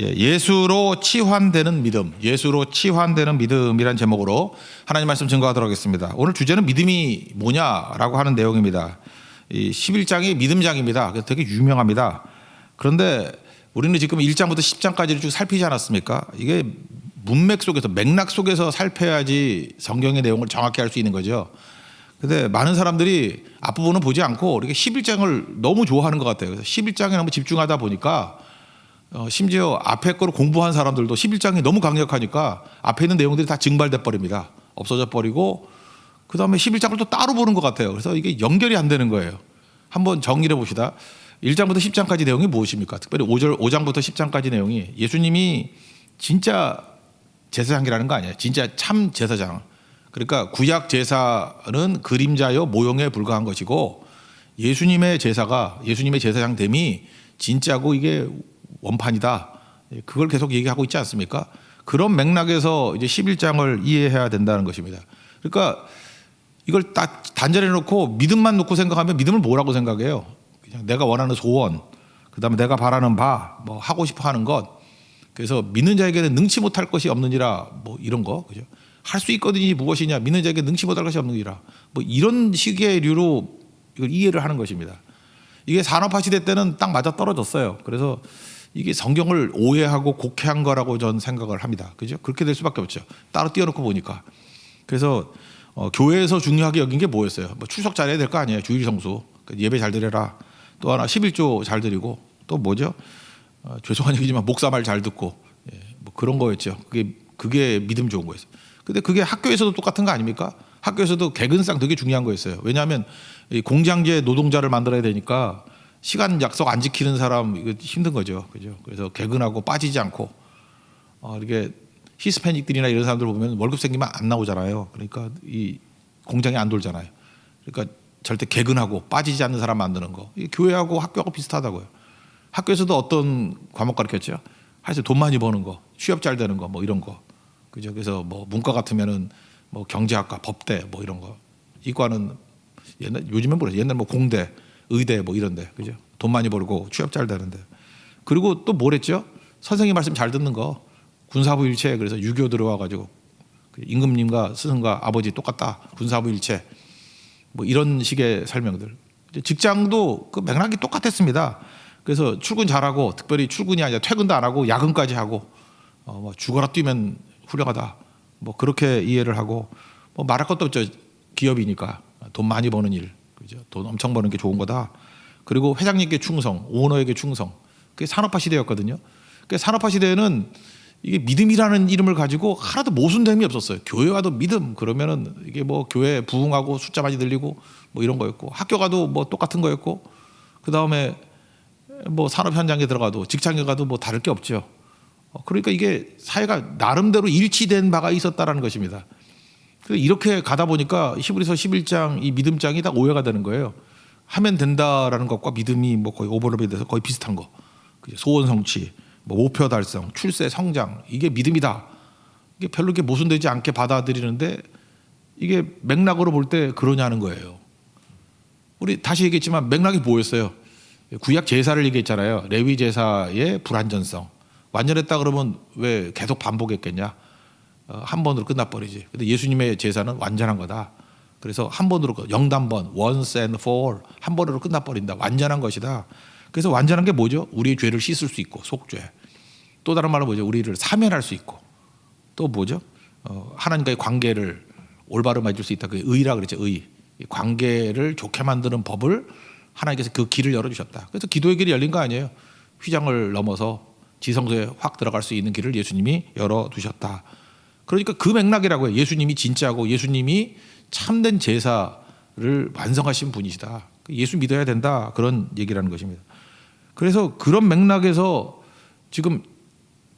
예, 예수로 치환되는 믿음, 예수로 치환되는 믿음이란 제목으로 하나님 말씀 증거하도록 하겠습니다. 오늘 주제는 믿음이 뭐냐라고 하는 내용입니다. 이 11장이 믿음장입니다. 되게 유명합니다. 그런데 우리는 지금 1장부터 10장까지를 쭉 살피지 않았습니까? 이게 문맥 속에서 맥락 속에서 살펴야지 성경의 내용을 정확히 알 수 있는 거죠. 근데 많은 사람들이 앞부분은 보지 않고 이렇게 11장을 너무 좋아하는 것 같아요. 그래서 11장에 너무 집중하다 보니까 어, 심지어 앞에 거를 공부한 사람들도 11장이 너무 강력하니까 앞에 있는 내용들이 다 증발돼 버립니다. 없어져 버리고 그 다음에 11장을 또 따로 보는 것 같아요. 그래서 이게 연결이 안 되는 거예요. 한번 정리해 봅시다. 1장부터 10장까지 내용이 무엇입니까? 특별히 5절, 5장부터 10장까지 내용이 예수님이 진짜 제사장이라는 거 아니에요. 진짜 참 제사장. 그러니까 구약 제사는 그림자요 모형에 불과한 것이고 예수님의 제사가 예수님의 제사장 됨이 진짜고 이게 원판이다. 그걸 계속 얘기하고 있지 않습니까? 그런 맥락에서 이제 11장을 이해해야 된다는 것입니다. 그러니까 이걸 딱 단절해 놓고 믿음만 놓고 생각하면 믿음을 뭐라고 생각해요? 그냥 내가 원하는 소원, 그다음에 내가 바라는 바, 뭐 하고 싶어 하는 것. 그래서 믿는 자에게는 능치 못할 것이 없느니라 뭐 이런 거 그죠? 할 수 있거든이 무엇이냐? 믿는 자에게 능치 못할 것이 없느니라. 뭐 이런 식의 류로 이걸 이해를 하는 것입니다. 이게 산업화 시대 때는 딱 맞아 떨어졌어요. 그래서 이게 성경을 오해하고 곡해한 거라고 저는 생각을 합니다. 그죠? 그렇게 될 수밖에 없죠. 따로 띄워놓고 보니까. 그래서 어, 교회에서 중요하게 여긴 게 뭐였어요? 뭐 추석 잘해야 될 거 아니에요? 주일 성수 그 예배 잘 드려라. 또 하나 11조 잘 드리고 또 뭐죠? 어, 죄송한 얘기지만 목사 말 잘 듣고 예, 뭐 그런 거였죠. 그게 그게 믿음 좋은 거였어요. 근데 그게 학교에서도 똑같은 거 아닙니까? 학교에서도 개근상 되게 중요한 거였어요. 왜냐하면 이 공장제 노동자를 만들어야 되니까 시간 약속 안 지키는 사람 이거 힘든 거죠. 그죠? 그래서 개근하고 빠지지 않고 어, 이렇게 히스패닉들이나 이런 사람들 보면 월급 생기면 안 나오잖아요. 그러니까 이 공장이 안 돌잖아요. 그러니까 절대 개근하고 빠지지 않는 사람 만드는 거. 이 교회하고 학교하고 비슷하다고요. 학교에서도 어떤 과목 가르쳤죠? 하여튼 돈 많이 버는 거, 취업 잘 되는 거, 뭐 이런 거. 그죠? 그래서 뭐 문과 같으면은 뭐 경제학과, 법대 뭐 이런 거. 이과는 옛날 요즘엔 모르죠. 옛날 뭐 공대, 의대 뭐 이런데 그죠? 돈 많이 벌고 취업 잘 되는데. 그리고 또 뭐랬죠? 선생님 말씀 잘 듣는 거. 군사부 일체 그래서 유교 들어와 가지고 그 임금님과 스승과 아버지 똑같다. 군사부 일체. 뭐 이런 식의 설명들. 직장도 그 맥락이 똑같았습니다. 그래서 출근 잘하고 특별히 출근이 아니라 퇴근도 안 하고 야근까지 하고 어, 뭐 죽어라 뛰면 훌륭하다. 뭐 그렇게 이해를 하고 뭐 말할 것도 없죠. 기업이니까 돈 많이 버는 일, 그죠? 돈 엄청 버는 게 좋은 거다. 그리고 회장님께 충성, 오너에게 충성. 그게 산업화 시대였거든요. 그 산업화 시대에는 이게 믿음이라는 이름을 가지고 하나도 모순됨이 없었어요. 교회 와도 믿음 그러면은 이게 뭐 교회 부흥하고 숫자 많이 들리고 뭐 이런 거였고 학교 가도 뭐 똑같은 거였고 그 다음에 뭐 산업 현장에 들어가도 직장에 가도 뭐 다를 게 없죠. 어, 그러니까 이게 사회가 나름대로 일치된 바가 있었다라는 것입니다. 그 이렇게 가다 보니까 히브리서 11장 이 믿음장이 다 오해가 되는 거예요. 하면 된다라는 것과 믿음이 뭐 거의 오버랩이 돼서 거의 비슷한 거. 소원 성취, 뭐 목표 달성, 출세 성장 이게 믿음이다. 이게 별로 이게 모순되지 않게 받아들이는데 이게 맥락으로 볼 때 그러냐는 거예요. 우리 다시 얘기했지만 맥락이 뭐였어요? 구약 제사를 얘기했잖아요. 레위 제사의 불완전성. 완전했다 그러면 왜 계속 반복했겠냐? 어, 한 번으로 끝나버리지. 근데 예수님의 제사는 완전한 거다. 그래서 한 번으로 끝- 영단번 once and for 한 번으로 끝나버린다. 완전한 것이다. 그래서 완전한 게 뭐죠? 우리의 죄를 씻을 수 있고 속죄. 또 다른 말로 뭐죠? 우리를 사면할 수 있고 또 뭐죠? 어, 하나님과의 관계를 올바로 맺을 수 있다. 그 의라 그랬죠. 의. 이 관계를 좋게 만드는 법을 하나님께서 그 길을 열어주셨다. 그래서 기도의 길이 열린 거 아니에요. 휘장을 넘어서 지성소에 확 들어갈 수 있는 길을 예수님이 열어두셨다. 그러니까 그 맥락이라고 해요. 예수님이 진짜고 예수님이 참된 제사를 완성하신 분이시다. 예수 믿어야 된다. 그런 얘기라는 것입니다. 그래서 그런 맥락에서 지금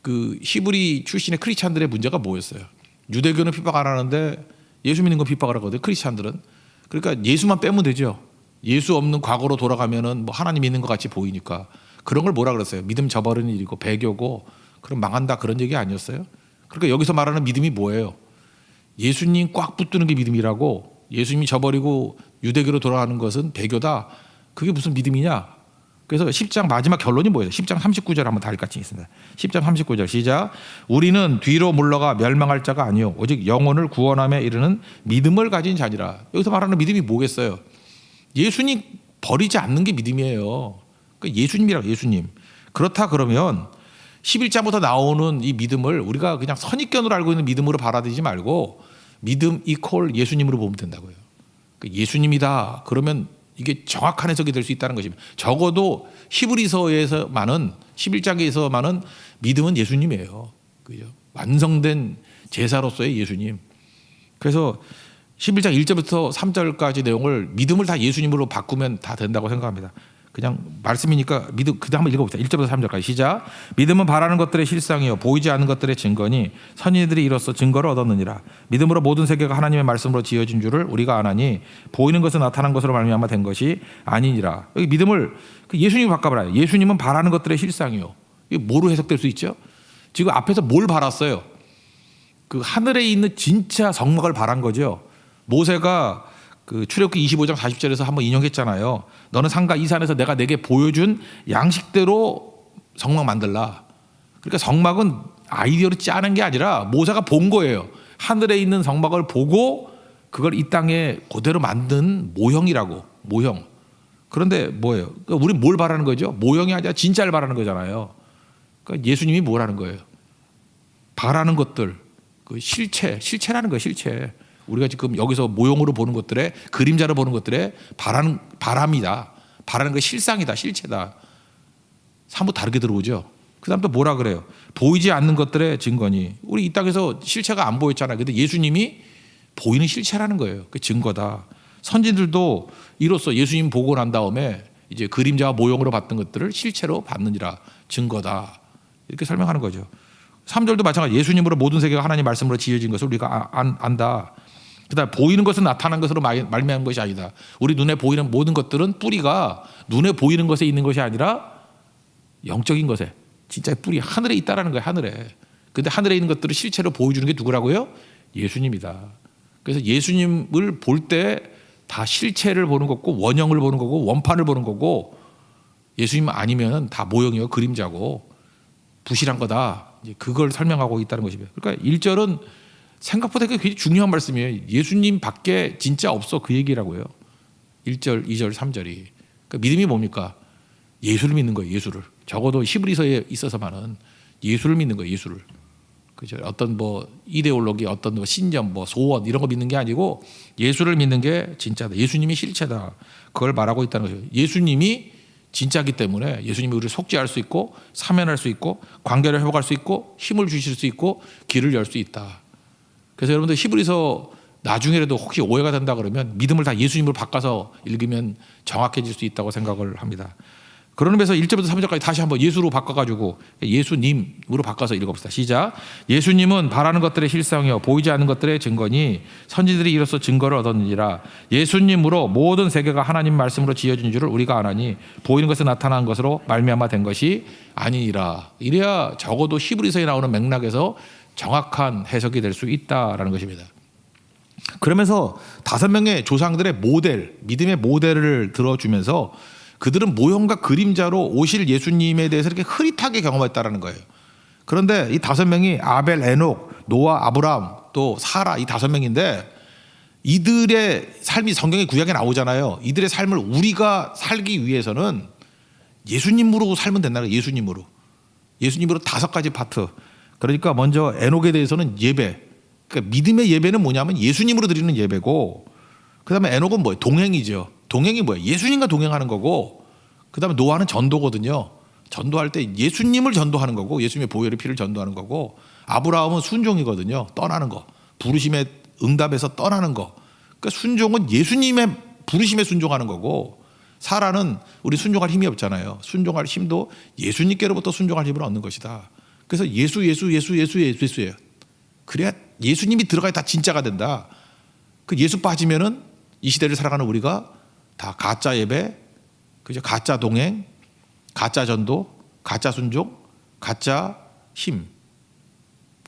그 히브리 출신의 크리스찬들의 문제가 뭐였어요? 유대교는 핍박 안 하는데 예수 믿는 건 핍박을 하거든요. 크리스찬들은. 그러니까 예수만 빼면 되죠. 예수 없는 과거로 돌아가면은 뭐 하나님 있는 것 같이 보이니까 그런 걸 뭐라 그랬어요? 믿음 저버리는 일이고 배교고 그럼 망한다 그런 얘기 아니었어요? 그러니까 여기서 말하는 믿음이 뭐예요? 예수님 꽉 붙드는 게 믿음이라고 예수님이 저버리고 유대교로 돌아가는 것은 배교다. 그게 무슨 믿음이냐? 그래서 10장 마지막 결론이 뭐예요? 10장 39절 한번 다 읽같이 있습니다. 10장 39절 시작. 우리는 뒤로 물러가 멸망할 자가 아니요 오직 영혼을 구원함에 이르는 믿음을 가진 자니라. 여기서 말하는 믿음이 뭐겠어요? 예수님 버리지 않는 게 믿음이에요. 그 예수님이라고 예수님. 그렇다 그러면 11장부터 나오는 이 믿음을 우리가 그냥 선입견으로 알고 있는 믿음으로 받아들이지 말고 믿음 이퀄 예수님으로 보면 된다고요. 그 예수님이다. 그러면 이게 정확한 해석이 될 수 있다는 것입니다. 적어도 히브리서에서만은 11장에서만은 믿음은 예수님이에요. 그죠? 완성된 제사로서의 예수님. 그래서 11장 1절부터 3절까지 내용을 믿음을 다 예수님으로 바꾸면 다 된다고 생각합니다. 그냥 말씀이니까 믿음 그다음 한번 읽어봅시다. 1절부터 3절까지 시작. 믿음은 바라는 것들의 실상이요 보이지 않는 것들의 증거니 선인들이 이로써 증거를 얻었느니라. 믿음으로 모든 세계가 하나님의 말씀으로 지어진 줄을 우리가 아나니 보이는 것은 나타난 것으로 말미암아 된 것이 아니니라. 여기 믿음을 그 예수님 바꿔봐요. 예수님은 바라는 것들의 실상이요. 이게 뭐로 해석될 수 있죠? 지금 앞에서 뭘 바랐어요? 그 하늘에 있는 진짜 성막을 바란 거죠. 모세가 그 출애굽기 25장 40절에서 한번 인용했잖아요. 너는 상가 이 산에서 내가 내게 보여준 양식대로 성막 만들라. 그러니까 성막은 아이디어로 짜는 게 아니라 모세가 본 거예요. 하늘에 있는 성막을 보고 그걸 이 땅에 그대로 만든 모형이라고 모형. 그런데 뭐예요? 그러니까 우리 뭘 바라는 거죠? 모형이 아니라 진짜를 바라는 거잖아요. 그러니까 예수님이 뭐라는 거예요? 바라는 것들, 그 실체, 실체라는 거예요, 실체. 우리가 지금 여기서 모형으로 보는 것들에 그림자로 보는 것들에 바라는 바람이다. 바라는 게 실상이다, 실체다. 사뭇 다르게 들어오죠. 그다음 또 뭐라 그래요? 보이지 않는 것들의 증거니. 우리 이 땅에서 실체가 안 보였잖아요. 근데 예수님이 보이는 실체라는 거예요. 그 증거다. 선진들도 이로써 예수님 보고 난 다음에 이제 그림자와 모형으로 봤던 것들을 실체로 봤느니라 증거다. 이렇게 설명하는 거죠. 3절도 마찬가지 예수님으로 모든 세계가 하나님 말씀으로 지어진 것을 우리가 아- 안, 안다. 그다음 보이는 것은 나타난 것으로 말- 말미암은 것이 아니다. 우리 눈에 보이는 모든 것들은 뿌리가 눈에 보이는 것에 있는 것이 아니라 영적인 것에 진짜 뿌리 하늘에 있다라는 거예요. 하늘에. 근데 하늘에 있는 것들을 실체로 보여주는 게 누구라고요? 예수님이다. 그래서 예수님을 볼 때 다 실체를 보는 거고 원형을 보는 거고 원판을 보는 거고 예수님 아니면 다 모형이요 그림자고 부실한 거다. 그걸 설명하고 있다는 것입니다. 그러니까 1절은 생각보다 굉장히 중요한 말씀이에요. 예수님 밖에 진짜 없어 그 얘기라고요. 1절, 2절, 3절이. 그러니까 믿음이 뭡니까? 예수를 믿는 거예요. 예수를. 적어도 히브리서에 있어서만은 예수를 믿는 거예요. 예수를. 그죠? 어떤 뭐 이데올로기, 어떤 뭐 신념, 뭐 소원 이런 거 믿는 게 아니고 예수를 믿는 게 진짜다. 예수님이 실체다. 그걸 말하고 있다는 거죠. 예수님이 진짜기 때문에 예수님이 우리를 속죄할 수 있고 사면할 수 있고 관계를 회복할 수 있고 힘을 주실 수 있고 길을 열 수 있다. 그래서 여러분들 히브리서 나중에라도 혹시 오해가 된다 그러면 믿음을 다 예수님으로 바꿔서 읽으면 정확해질 수 있다고 생각을 합니다. 그런 의미에서 1절부터 3절까지 다시 한번 예수로 바꿔가지고 예수님으로 바꿔서 읽어봅시다. 시작. 예수님은 바라는 것들의 실상이요 보이지 않는 것들의 증거니 선지들이 이로써 증거를 얻었느니라. 예수님으로 모든 세계가 하나님 말씀으로 지어진 줄을 우리가 아나니 보이는 것에 나타난 것으로 말미암아 된 것이 아니니라. 이래야 적어도 히브리서에 나오는 맥락에서 정확한 해석이 될 수 있다라는 것입니다. 그러면서 다섯 명의 조상들의 모델, 믿음의 모델을 들어주면서 그들은 모형과 그림자로 오실 예수님에 대해서 이렇게 흐릿하게 경험했다라는 거예요. 그런데 이 다섯 명이 아벨, 에녹, 노아, 아브라함, 또 사라 이 다섯 명인데 이들의 삶이 성경의 구약에 나오잖아요. 이들의 삶을 우리가 살기 위해서는 예수님으로 살면 된다는 거예요. 예수님으로. 예수님으로 다섯 가지 파트. 그러니까 먼저 에녹에 대해서는 예배. 그러니까 믿음의 예배는 뭐냐면 예수님으로 드리는 예배고 그다음에 에녹은 뭐예요? 동행이죠. 동행이 뭐예요? 예수님과 동행하는 거고 그다음에 노아는 전도거든요. 전도할 때 예수님을 전도하는 거고 예수님의 보혈의 피를 전도하는 거고 아브라함은 순종이거든요. 떠나는 거. 부르심에 응답해서 떠나는 거. 그러니까 순종은 예수님의 부르심에 순종하는 거고 사라는 우리 순종할 힘이 없잖아요. 순종할 힘도 예수님께로부터 순종할 힘을 얻는 것이다. 그래서 예수 예수 예수 예수 예수 예수예요. 그래야 예수님이 들어가야 다 진짜가 된다. 그 예수 빠지면은 이 시대를 살아가는 우리가 다 가짜 예배, 그죠? 가짜 동행, 가짜 전도, 가짜 순종, 가짜 힘.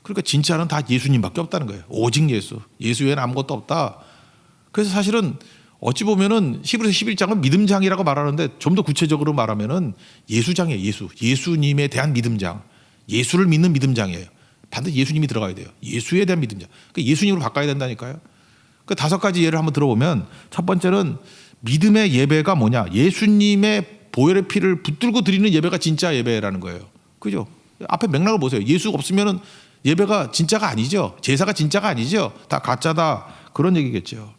그러니까 진짜는 다 예수님밖에 없다는 거예요. 오직 예수. 예수 외에는 아무것도 없다. 그래서 사실은 어찌 보면은 히브리서 11장은 믿음장이라고 말하는데 좀 더 구체적으로 말하면은 예수장이에요. 예수. 예수님에 대한 믿음장. 예수를 믿는 믿음장이에요. 반드시 예수님이 들어가야 돼요. 예수에 대한 믿음장. 그 예수님으로 바꿔야 된다니까요. 그 다섯 가지 예를 한번 들어보면 첫 번째는 믿음의 예배가 뭐냐? 예수님의 보혈의 피를 붙들고 드리는 예배가 진짜 예배라는 거예요. 그죠? 앞에 맥락을 보세요. 예수가 없으면은 예배가 진짜가 아니죠. 제사가 진짜가 아니죠. 다 가짜다. 그런 얘기겠죠.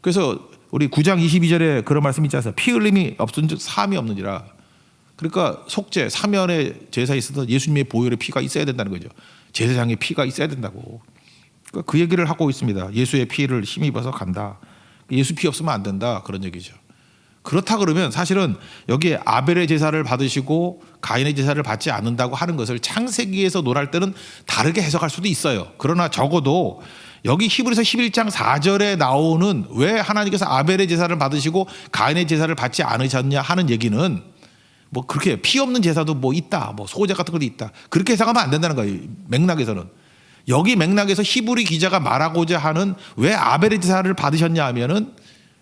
그래서 우리 9장 22절에 그런 말씀이 있지 않습니까? 피 흘림이 없은 즉 사함이 없느니라. 그러니까 속죄, 사면의 제사에 있어서 예수님의 보혈의 피가 있어야 된다는 거죠. 제사장의 피가 있어야 된다고. 그러니까 그 얘기를 하고 있습니다. 예수의 피를 힘입어서 간다. 예수 피 없으면 안 된다. 그런 얘기죠. 그렇다 그러면 사실은 여기에 아벨의 제사를 받으시고 가인의 제사를 받지 않는다고 하는 것을 창세기에서 논할 때는 다르게 해석할 수도 있어요. 그러나 적어도 여기 히브리서 11장 4절에 나오는 왜 하나님께서 아벨의 제사를 받으시고 가인의 제사를 받지 않으셨냐 하는 얘기는 뭐 그렇게 피 없는 제사도 뭐 있다. 뭐 소제 같은 것도 있다. 그렇게 해석하면 안 된다는 거예요. 맥락에서는. 여기 맥락에서 히브리 기자가 말하고자 하는 왜 아벨의 제사를 받으셨냐 하면은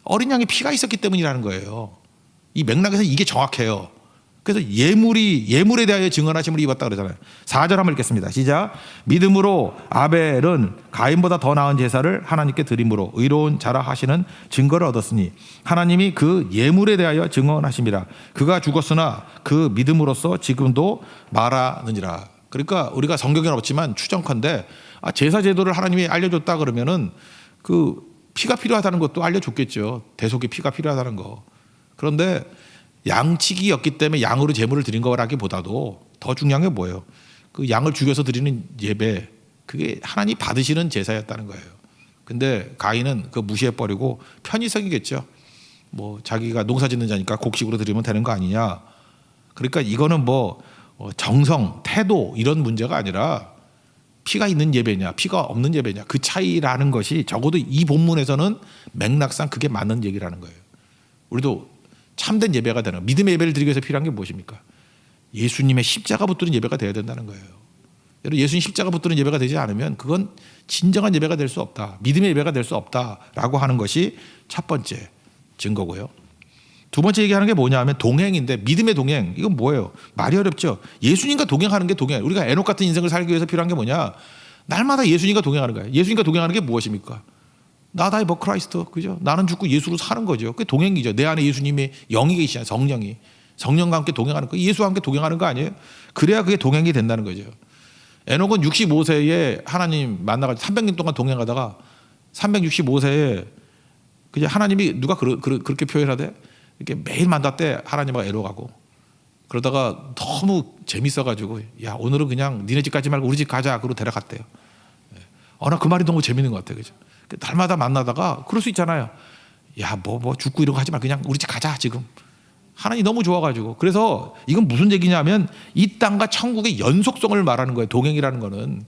어린 양의 피가 있었기 때문이라는 거예요. 이 맥락에서 이게 정확해요. 그래서 예물이 예물에 대하여 증언하심을 입었다 그러잖아요. 4절 한번 읽겠습니다. 시작. 믿음으로 아벨은 가인보다 더 나은 제사를 하나님께 드림으로 의로운 자라 하시는 증거를 얻었으니 하나님이 그 예물에 대하여 증언하심이라. 그가 죽었으나 그 믿음으로써 지금도 말하느니라. 그러니까 우리가 성경에는 없지만 추정컨대 아, 제사 제도를 하나님이 알려줬다 그러면은 그 피가 필요하다는 것도 알려줬겠죠. 대속의 피가 필요하다는 거. 그런데 양치기였기 때문에 양으로 제물을 드린 거라기보다도 더 중요한 게 뭐예요? 그 양을 죽여서 드리는 예배 그게 하나님 받으시는 제사였다는 거예요. 근데 가인은 그 무시해 버리고 편의성이겠죠. 뭐 자기가 농사 짓는 자니까 곡식으로 드리면 되는 거 아니냐. 그러니까 이거는 뭐 어, 정성, 태도 이런 문제가 아니라 피가 있는 예배냐, 피가 없는 예배냐 그 차이라는 것이 적어도 이 본문에서는 맥락상 그게 맞는 얘기라는 거예요. 우리도 참된 예배가 되는 믿음의 예배를 드리기 위해서 필요한 게 무엇입니까? 예수님의 십자가 붙드는 예배가 되어야 된다는 거예요. 여러분 예수님 십자가 붙드는 예배가 되지 않으면 그건 진정한 예배가 될 수 없다. 믿음의 예배가 될 수 없다라고 하는 것이 첫 번째 증거고요. 두 번째 얘기하는 게 뭐냐면 동행인데 믿음의 동행 이건 뭐예요? 말이 어렵죠. 예수님과 동행하는 게 동행. 우리가 에녹 같은 인생을 살기 위해서 필요한 게 뭐냐? 날마다 예수님과 동행하는 거예요. 예수님과 동행하는 게 무엇입니까? 나다이 버 크라이스트 그죠? 나는 죽고 예수로 사는 거죠. 그게 동행이죠. 내 안에 예수님의 영이 계시잖아요. 성령이 성령과 함께 동행하는 거. 예수와 함께 동행하는 거 아니에요? 그래야 그게 동행이 된다는 거죠. 에녹은 65세에 하나님 만나가지고 300년 동안 동행하다가 365세에 그냥 하나님이 누가 그러, 그러, 그렇게 표현하대? 이렇게 매일 만났대 하나님과 에녹하고 그러다가 너무 재밌어가지고 야 오늘은 그냥 니네 집 가지 말고 우리 집 가자 그러고 데려갔대요. 어나 그 말이 너무 재밌는 것 같아 그죠? 날마다 만나다가 그럴 수 있잖아요. 야 뭐 뭐 죽고 거 하지 말 그냥 우리 집 가자 지금. 하나님 너무 좋아가지고 그래서 이건 무슨 얘기냐면 이 땅과 천국의 연속성을 말하는 거예요. 동행이라는 거는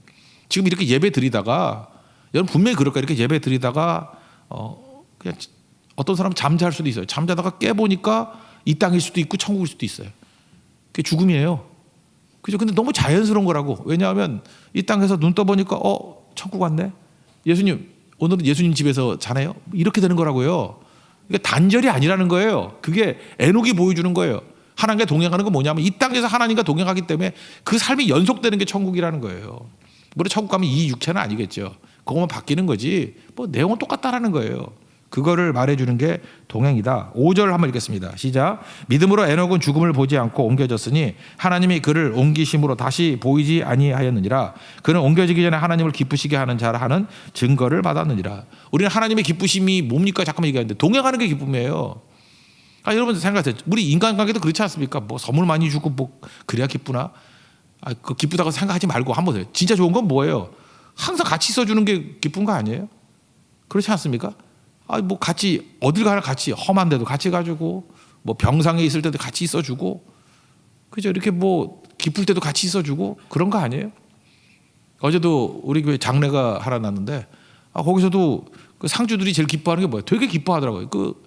지금 이렇게 예배 드리다가 여러분 분명히 그럴 거예요. 이렇게 예배 드리다가 어 그냥 어떤 사람은 잠잘 수도 있어요. 잠자다가 깨 보니까 이 땅일 수도 있고 천국일 수도 있어요. 그게 죽음이에요. 그죠? 근데 너무 자연스러운 거라고. 왜냐하면 이 땅에서 눈 떠보니까 어 천국 왔네. 예수님 오늘은 예수님 집에서 자네요. 이렇게 되는 거라고요. 이게 단절이 아니라는 거예요. 그게 에녹이 보여주는 거예요. 하나님과 동행하는 건 뭐냐면 이 땅에서 하나님과 동행하기 때문에 그 삶이 연속되는 게 천국이라는 거예요. 물론 천국 가면 이 육체는 아니겠죠. 그것만 바뀌는 거지. 뭐 내용은 똑같다라는 거예요. 그거를 말해주는 게 동행이다. 5절 한번 읽겠습니다. 시작. 믿음으로 에녹은 죽음을 보지 않고 옮겨졌으니 하나님이 그를 옮기심으로 다시 보이지 아니하였느니라. 그는 옮겨지기 전에 하나님을 기쁘시게 하는 자라 하는 증거를 받았느니라. 우리는 하나님의 기쁘심이 뭡니까? 잠깐만 얘기하는데 동행하는 게 기쁨이에요. 아, 여러분 생각하세요. 우리 인간관계도 그렇지 않습니까? 뭐 선물 많이 주고 뭐 그래야 기쁘나? 아, 그 기쁘다고 생각하지 말고 한번 해요. 진짜 좋은 건 뭐예요? 항상 같이 있어주는 게 기쁜 거 아니에요? 그렇지 않습니까? 아, 뭐 같이 어딜 가나 같이 험한 데도 같이 가지고 뭐 병상에 있을 때도 같이 있어주고 그죠? 이렇게 뭐 기쁠 때도 같이 있어주고 그런 거 아니에요? 어제도 우리 교회 장례가 하나 났는데 아, 거기서도 그 상주들이 제일 기뻐하는 게 뭐예요? 되게 기뻐하더라고요. 그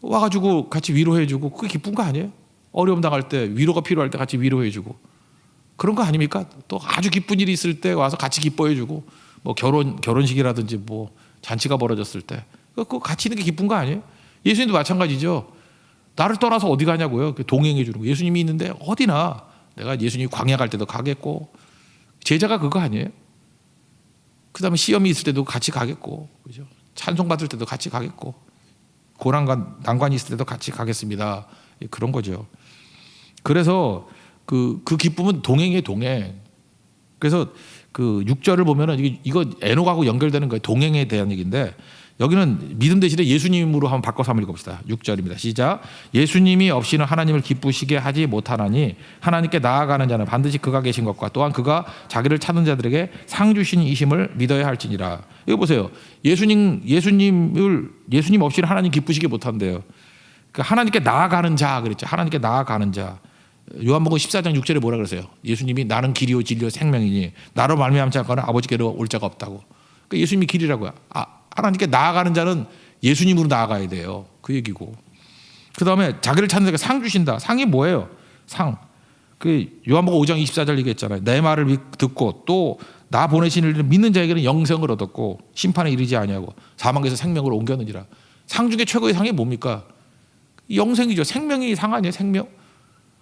와가지고 같이 위로해주고 그게 기쁜 거 아니에요? 어려움 당할 때 위로가 필요할 때 같이 위로해주고 그런 거 아닙니까? 또 아주 기쁜 일이 있을 때 와서 같이 기뻐해주고 뭐 결혼 결혼식이라든지 뭐 잔치가 벌어졌을 때 그 같이 있는 게 기쁜 거 아니에요? 예수님도 마찬가지죠. 나를 떠나서 어디 가냐고요. 그 동행해 주는 거. 예수님이 있는데 어디나 내가 예수님이 광야 갈 때도 가겠고 제자가 그거 아니에요? 그다음에 시험이 있을 때도 같이 가겠고 그죠? 찬송 받을 때도 같이 가겠고 고난과 난관이 있을 때도 같이 가겠습니다. 예, 그런 거죠. 그래서 그, 그 기쁨은 동행의 동행. 그래서 그 6절을 보면은 이거 에녹하고 연결되는 거예요. 동행에 대한 얘기인데 여기는 믿음 대신에 예수님으로 한번 바꿔서 한번 읽어봅시다. 6절입니다. 시작. 예수님이 없이는 하나님을 기쁘시게 하지 못하나니 하나님께 나아가는 자는 반드시 그가 계신 것과 또한 그가 자기를 찾는 자들에게 상 주신 이심을 믿어야 할지니라. 이거 보세요. 예수님 예수님을 예수님 없이는 하나님 기쁘시게 못한대요. 그 하나님께 나아가는 자 그랬죠. 하나님께 나아가는 자. 요한복음 14장 6절에 뭐라 그러세요? 예수님이 나는 길이요 진리요 생명이니 나로 말미암지 않고는 아버지께로 올 자가 없다고. 그 예수님이 길이라고요. 아, 하나님께 나아가는 자는 예수님으로 나아가야 돼요. 그 얘기고. 그 다음에 자기를 찾는 자가 상 주신다. 상이 뭐예요? 상. 그 요한복음 5장 24절 얘기했잖아요. 내 말을 믿- 듣고 또 나 보내신 이를 믿는 자에게는 영생을 얻었고 심판에 이르지 아니하고 사망에서 생명으로 옮겼느니라. 상 중에 최고의 상이 뭡니까? 영생이죠. 생명이 상 아니에요? 생명?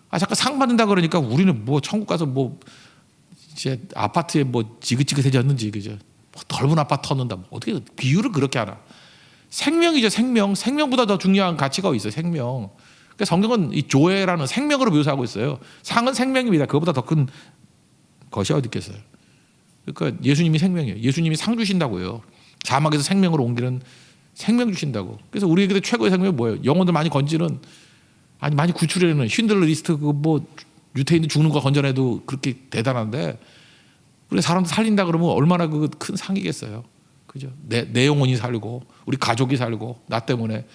아 잠깐 상 받는다 그러니까 우리는 뭐 천국 가서 뭐 이제 아파트에 뭐 지긋지긋해졌는지 그죠? 뭐 넓은 아파트 터는다. 뭐 어떻게 비유를 그렇게 하나? 생명이죠. 생명. 생명보다 더 중요한 가치가 있어요. 생명. 그러니까 성경은 이 조회라는 생명으로 묘사하고 있어요. 상은 생명입니다. 그거보다 더 큰 것이 어디 있겠어요? 그러니까 예수님이 생명이에요. 예수님이 상 주신다고요. 사막에서 생명으로 옮기는 생명 주신다고. 그래서 우리에게 최고의 생명이 뭐예요? 영혼들 많이 건지는 아니 많이 구출해내는 쉰들러 리스트 그 뭐 유태인들 죽는 거 건져내도 그렇게 대단한데 우리 사람들 살린다 그러면 얼마나 그 큰 상이겠어요. 그죠? 내, 내 영혼이 살고 우리 가족이 살고 나 때문에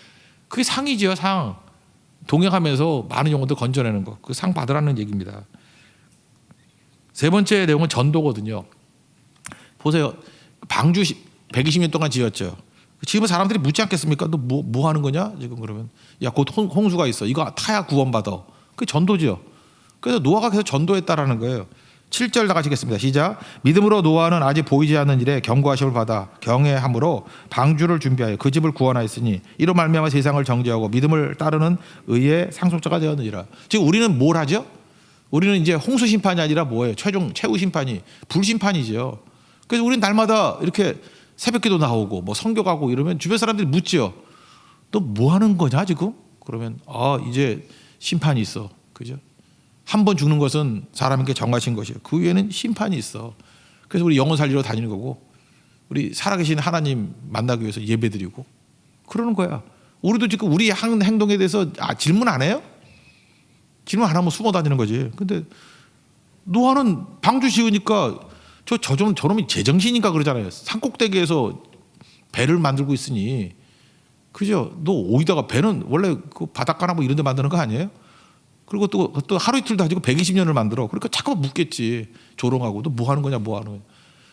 그게 상이지요 상. 동행하면서 많은 영혼들 건져내는 거. 그 상 받으라는 얘기입니다. 세 번째 내용은 전도거든요. 보세요. 방주 120년 동안 지었죠. 지금은 사람들이 묻지 않겠습니까? 너 뭐 뭐 하는 거냐? 지금 그러면 야 곧 홍수가 있어. 이거 타야 구원받아. 그 전도죠. 그래서 노아가 계속 전도했다라는 거예요. 7절 나가시겠습니다. 시작. 믿음으로 노아는 아직 보이지 않는 일에 경고하심을 받아 경외함으로 방주를 준비하여 그 집을 구원하였으니 이로 말미암아 세상을 정죄하고 믿음을 따르는 의의 상속자가 되었느니라. 지금 우리는 뭘 하죠? 우리는 이제 홍수 심판이 아니라 뭐예요? 최종 최후 심판이 불 심판이죠. 그래서 우리는 날마다 이렇게 새벽기도 나오고 뭐 성교 가고 이러면 주변 사람들이 묻죠. 너뭐 하는 거냐 지금? 그러면 아 이제 심판이 있어. 그죠? 한 번 죽는 것은 사람에게 정하신 것이에요. 그 위에는 심판이 있어. 그래서 우리 영혼 살리러 다니는 거고 우리 살아계신 하나님 만나기 위해서 예배드리고 그러는 거야. 우리도 지금 우리 한 행동에 대해서 아, 질문 안 해요? 질문 안 하면 숨어 다니는 거지. 근데 노아는 방주 지으니까 저 저 좀 저놈이 제정신인가 그러잖아요. 산꼭대기에서 배를 만들고 있으니 그죠? 너 오이다가 배는 원래 그 바닷가나 뭐 이런 데 만드는 거 아니에요? 그리고 또, 또 하루 이틀도 가지고 120년을 만들어. 그러니까 자꾸만 묻겠지. 조롱하고 너뭐 하는 거냐, 뭐 하는 거냐.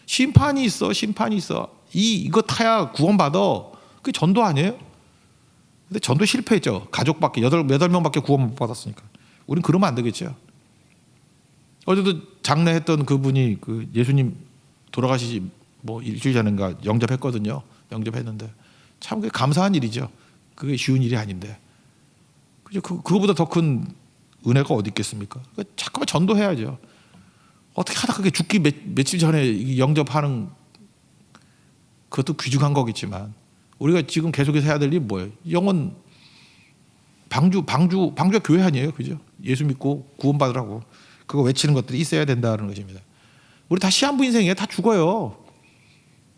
심판이 있어, 심판이 있어. 이, 이거 타야 구원받아. 그게 전도 아니에요? 근데 전도 실패했죠. 가족밖에, 여덟, 여덟 명밖에 구원 못 받았으니까. 우린 그러면 안 되겠죠. 어제도 장례했던 그분이 그 예수님 돌아가시지 뭐 일주일 전인가 영접했거든요. 영접했는데 참 그게 감사한 일이죠. 그게 쉬운 일이 아닌데. 그죠? 그 그거보다 더 큰 은혜가 어디 있겠습니까? 그러니까 자꾸만 전도해야죠. 어떻게 하다 그게 죽기 며, 며칠 전에 이 영접하는 그것도 귀중한 거겠지만 우리가 지금 계속해서 해야 될 일이 뭐예요? 영원 방주 방주 방주 교회 아니에요, 그죠? 예수 믿고 구원받으라고 그거 외치는 것들이 있어야 된다는 것입니다. 우리 다 시한부 인생이에요. 다 죽어요.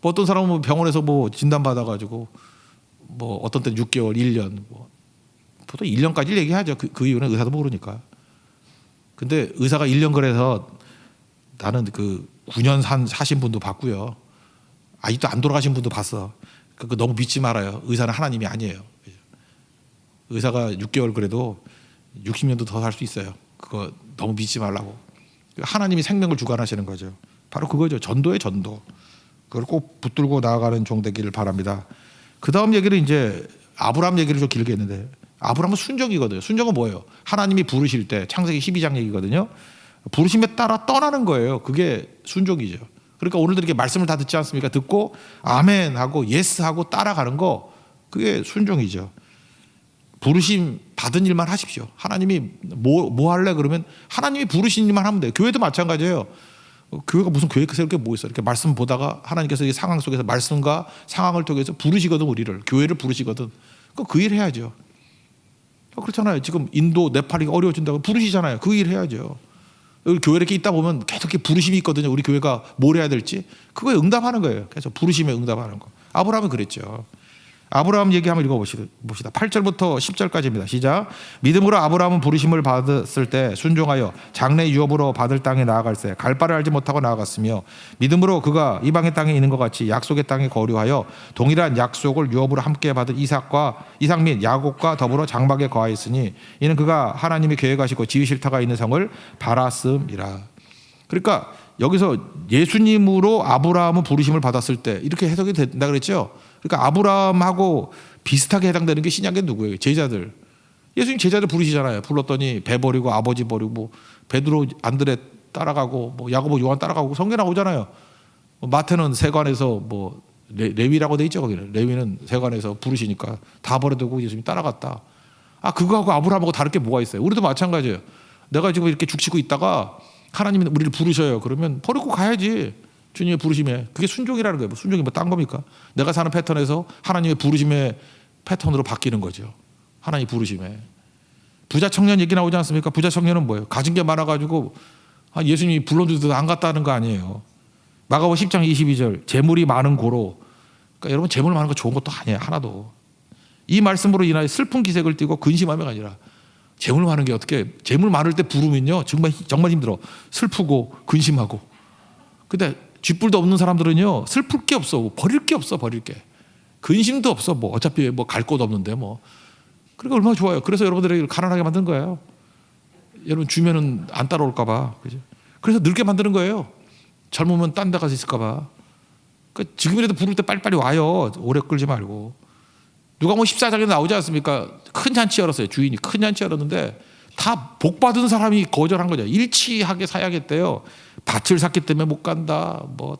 뭐 어떤 사람은 뭐 병원에서 뭐 진단 받아가지고 뭐 어떤 때는 6개월, 1년, 뭐 보통 1년까지 얘기하죠. 그, 그 이유는 의사도 모르니까. 근데 의사가 1년 그래서 나는 그 9년 산 사신 분도 봤고요. 아직도 안 돌아가신 분도 봤어. 그거 너무 믿지 말아요. 의사는 하나님이 아니에요. 의사가 6개월 그래도 60년도 더 살 수 있어요. 그거 너무 믿지 말라고. 하나님이 생명을 주관하시는 거죠. 바로 그거죠. 전도의 전도. 그걸 꼭 붙들고 나아가는 종 되기를 바랍니다. 그 다음 얘기를 이제 아브라함 얘기를 좀 길게 했는데 아브라함은 순종이거든요. 순종은 뭐예요? 하나님이 부르실 때 창세기 12장 얘기거든요. 부르심에 따라 떠나는 거예요. 그게 순종이죠. 그러니까 오늘도 이렇게 말씀을 다 듣지 않습니까? 듣고 아멘 하고 예스 하고 따라가는 거 그게 순종이죠. 부르심 받은 일만 하십시오. 하나님이 뭐, 뭐 할래 그러면 하나님이 부르신 일만 하면 돼요. 교회도 마찬가지예요. 어, 교회가 무슨 교회 세울 게뭐 있어? 이렇게 말씀 보다가 하나님께서 이 상황 속에서 말씀과 상황을 통해서 부르시거든 우리를 교회를 부르시거든. 그 일 해야죠. 어, 그렇잖아요. 지금 인도 네팔이 어려워진다고 부르시잖아요. 그 일 해야죠. 교회 이렇게 있다 보면 계속 부르심이 있거든요. 우리 교회가 뭘 해야 될지 그거에 응답하는 거예요. 그래서 부르심에 응답하는 거. 아브라함은 그랬죠. 아브라함 얘기 한번 읽어봅시다. 8절부터 10절까지입니다. 시작. 믿음으로 아브라함은 부르심을 받았을 때 순종하여 장래 유업으로 받을 땅에 나아갈새 갈 바를 알지 못하고 나아갔으며 믿음으로 그가 이방의 땅에 있는 것 같이 약속의 땅에 거류하여 동일한 약속을 유업으로 함께 받은 이삭과 이삭 및 야곱과 더불어 장막에 거하였으니 이는 그가 하나님이 계획하시고 지으실 터가 있는 성을 바랐음이라. 그러니까 여기서 예수님으로 아브라함은 부르심을 받았을 때 이렇게 해석이 된다 그랬죠. 그러니까 아브라함하고 비슷하게 해당되는 게 신약의 누구예요? 제자들. 예수님 제자들 부르시잖아요. 불렀더니 배 버리고 아버지 버리고 베드로 안드레 따라가고 뭐 야고보 요한 따라가고 성경 나오잖아요. 뭐 마태는 세관에서 뭐 레, 레위라고 돼 있죠 거기는 레위는 세관에서 부르시니까 다 버려두고 예수님 따라갔다. 아 그거하고 아브라함하고 다를 게 뭐가 있어요? 우리도 마찬가지예요. 내가 지금 이렇게 죽치고 있다가 하나님이 우리를 부르셔요. 그러면 버리고 가야지. 주님의 부르심에 그게 순종이라는 거예요. 뭐 순종이 뭐 딴 겁니까? 내가 사는 패턴에서 하나님의 부르심의 패턴으로 바뀌는 거죠. 하나님 부르심에 부자 청년 얘기 나오지 않습니까? 부자 청년은 뭐예요? 가진 게 많아가지고 아, 예수님이 불러주도 안 갔다는 거 아니에요. 마가복 10장 22절 재물이 많은 고로 그러니까 여러분 재물 많은 거 좋은 것도 아니에요. 하나도 이 말씀으로 인하여 슬픈 기색을 띠고 근심하며가 아니라 재물 많은 게 어떻게 재물 많을 때 부르면요 정말 정말 힘들어 슬프고 근심하고 근데 쥐뿔도 없는 사람들은요 슬플 게 없어. 버릴 게 없어 버릴 게. 근심도 없어. 뭐 어차피 뭐 갈 곳 없는데 뭐. 그러니까 얼마나 좋아요. 그래서 여러분들에게 가난하게 만든 거예요. 여러분 주면은 안 따라올까 봐. 그죠? 그래서 늙게 만드는 거예요. 젊으면 딴 데 가서 있을까 봐. 그러니까 지금이라도 부를 때 빨리빨리 와요. 오래 끌지 말고. 누가 뭐 14장에 나오지 않습니까? 큰 잔치 열었어요 주인이. 큰 잔치 열었는데 다 복 받은 사람이 거절한 거죠. 일치하게 사야겠대요 밭을 샀기 때문에 못 간다. 뭐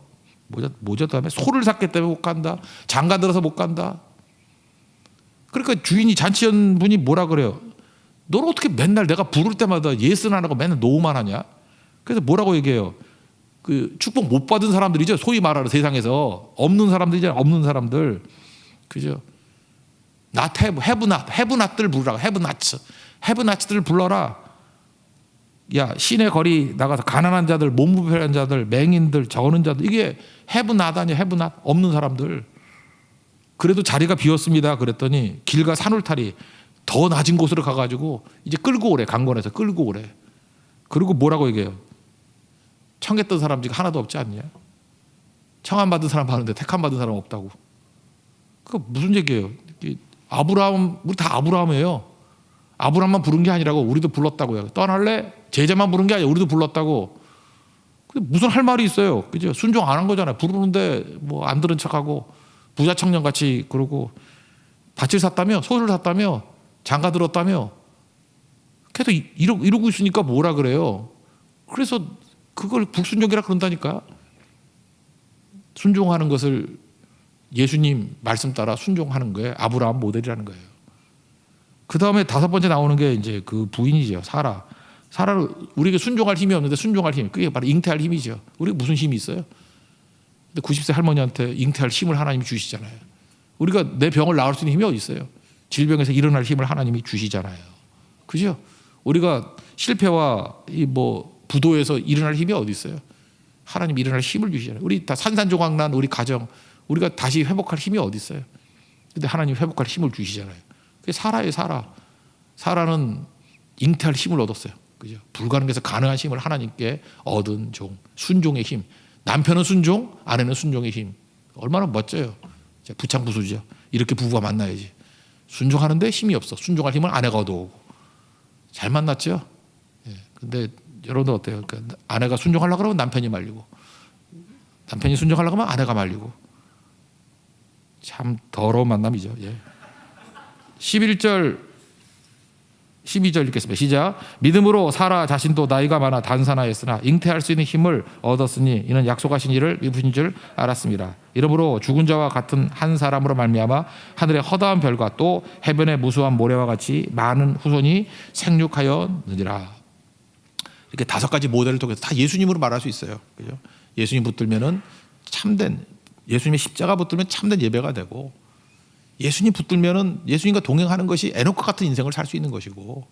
모자 모자 다음에 소를 샀기 때문에 못 간다. 장가 들어서 못 간다. 그러니까 주인이 잔치연 분이 뭐라 그래요? 너는 어떻게 맨날 내가 부를 때마다 예스는 안 하고 맨날 노만 하냐? 그래서 뭐라고 얘기해요? 그 축복 못 받은 사람들이죠. 소위 말하는 세상에서 없는 사람들이잖아. 없는 사람들. 그죠? 낫 해브 해브낫 해브낫들 부르라. 해브낫츠. 해브낫츠들 불러라. 야 시내 거리 나가서 가난한 자들 몸부패한 자들 맹인들 저는 자들 이게 해브나다니 해브나 없는 사람들. 그래도 자리가 비었습니다. 그랬더니 길과 산울타리 더 낮은 곳으로 가가지고 이제 끌고 오래 강권에서 끌고 오래. 그리고 뭐라고 얘기해요? 청했던 사람 지금 하나도 없지 않냐? 청안 받은 사람 많은데 택함 받은 사람 없다고. 그 무슨 얘기예요? 아브라함 우리 다 아브라함이에요 아브라함만 부른 게 아니라고 우리도 불렀다고요. 떠날래? 제자만 부른 게 아니라 우리도 불렀다고. 근데 무슨 할 말이 있어요. 그죠? 순종 안 한 거잖아요. 부르는데 뭐 안 들은 척하고 부자 청년 같이 그러고 밭을 샀다며 소를 샀다며 장가 들었다며 계속 이러, 이러고 있으니까 뭐라 그래요. 그래서 그걸 불순종이라 그런다니까. 순종하는 것을 예수님 말씀 따라 순종하는 거예요. 아브라함 모델이라는 거예요. 그 다음에 다섯 번째 나오는 게 이제 그 부인이죠. 사라. 사라를 우리에게 순종할 힘이 없는데 순종할 힘. 그게 바로 잉태할 힘이죠. 우리가 무슨 힘이 있어요? 근데 90세 할머니한테 잉태할 힘을 하나님이 주시잖아요. 우리가 내 병을 나을 수 있는 힘이 어디 있어요? 질병에서 일어날 힘을 하나님이 주시잖아요. 그죠? 우리가 실패와 이 뭐 부도에서 일어날 힘이 어디 있어요? 하나님이 일어날 힘을 주시잖아요. 우리 다 산산조각난 우리 가정 우리가 다시 회복할 힘이 어디 있어요? 근데 하나님 회복할 힘을 주시잖아요. 사라예요, 사라. 사라는 잉태할 힘을 얻었어요. 그죠? 불가능해서 가능한 힘을 하나님께 얻은 종. 순종의 힘. 남편은 순종, 아내는 순종의 힘. 얼마나 멋져요. 부창부수죠. 이렇게 부부가 만나야지. 순종하는데 힘이 없어. 순종할 힘을 아내가 얻어오고. 잘 만났죠? 예. 근데 여러분들 어때요? 그러니까 아내가 순종하려고 그러면 남편이 말리고. 남편이 순종하려고 하면 아내가 말리고. 참 더러운 만남이죠. 예. 11절 12절 읽겠습니다. 시작. 믿음으로 사라 자신도 나이가 많아 단산하였으나 잉태할 수 있는 힘을 얻었으니 이는 약속하신 이를 미부신 줄 알았습니다. 이러므로 죽은 자와 같은 한 사람으로 말미암아 하늘의 허다한 별과 또 해변의 무수한 모래와 같이 많은 후손이 생육하였느니라. 이렇게 다섯 가지 모델을 통해서 다 예수님으로 말할 수 있어요. 그죠? 예수님 붙들면은 참된 예수님의 십자가 붙들면 참된 예배가 되고 예수님 붙들면은 예수님과 동행하는 것이 에녹과 같은 인생을 살 수 있는 것이고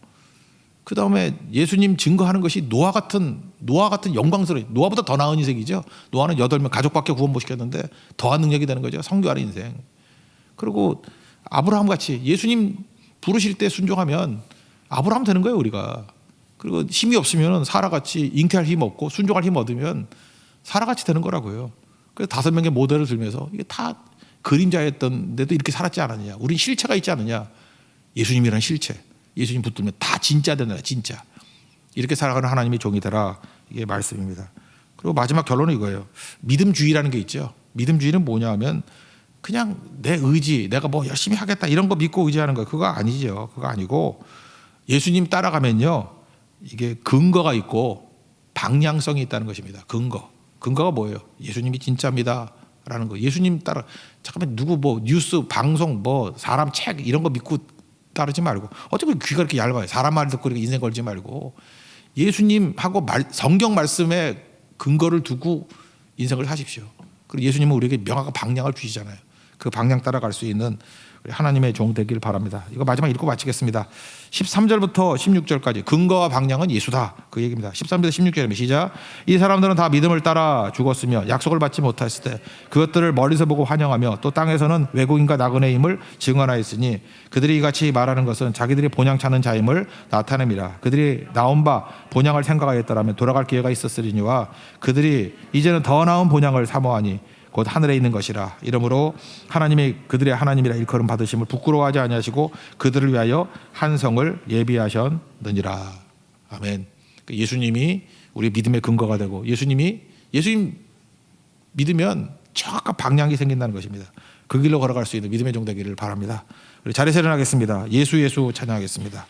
그 다음에 예수님 증거하는 것이 노아 같은 노아 같은 영광스러운 노아보다 더 나은 인생이죠. 노아는 여덟 명 가족밖에 구원 못 시켰는데 더한 능력이 되는 거죠. 성교하는 인생. 그리고 아브라함 같이 예수님 부르실 때 순종하면 아브라함 되는 거예요 우리가. 그리고 힘이 없으면 사라 같이 잉태할 힘 없고 순종할 힘 얻으면 사라 같이 되는 거라고요. 그래서 다섯 명의 모델을 들면서 이게 다 그림자였던데도 이렇게 살았지 않았냐. 우린 실체가 있지 않느냐. 예수님이란 실체. 예수님 붙들면 다 진짜 되는 진짜. 이렇게 살아가는 하나님의 종이 되라. 이게 말씀입니다. 그리고 마지막 결론은 이거예요. 믿음주의라는 게 있죠. 믿음주의는 뭐냐 하면 그냥 내 의지, 내가 뭐 열심히 하겠다 이런 거 믿고 의지하는 거 그거 아니죠. 그거 아니고 예수님 따라가면요. 이게 근거가 있고 방향성이 있다는 것입니다. 근거. 근거가 뭐예요? 예수님이 진짜입니다. 라는 거. 예수님 따라 잠깐만 누구 뭐 뉴스 방송 뭐 사람 책 이런 거 믿고 따르지 말고 어차피 귀가 이렇게 얇아요. 사람 말 듣고 이렇게 인생 걸지 말고 예수님하고 말, 성경 말씀에 근거를 두고 인생을 사십시오. 그리고 예수님은 우리에게 명확한 방향을 주시잖아요. 그 방향 따라갈 수 있는 하나님의 종 되길 바랍니다. 이거 마지막 읽고 마치겠습니다. 13절부터 16절까지 근거와 방향은 예수다. 그 얘기입니다. 13절부터 16절입니다. 시작. 이 사람들은 다 믿음을 따라 죽었으며 약속을 받지 못했을 때 그것들을 멀리서 보고 환영하며 또 땅에서는 외국인과 나그네임을 증언하였으니 그들이 이같이 말하는 것은 자기들이 본향 찾는 자임을 나타냅니다. 그들이 나온 바 본향을 생각하였더라면 돌아갈 기회가 있었으리니와 그들이 이제는 더 나은 본향을 사모하니 곧 하늘에 있는 것이라. 이러므로 하나님이 그들의 하나님이라 일컬음 받으심을 부끄러워하지 아니하시고 그들을 위하여 한 성을 예비하셨느니라. 아멘. 그 예수님이 우리 믿음의 근거가 되고 예수님이 예수님 믿으면 정확한 방향이 생긴다는 것입니다. 그 길로 걸어갈 수 있는 믿음의 종 되기를 바랍니다. 우리 자리에 일어나겠습니다. 예수 예수 찬양하겠습니다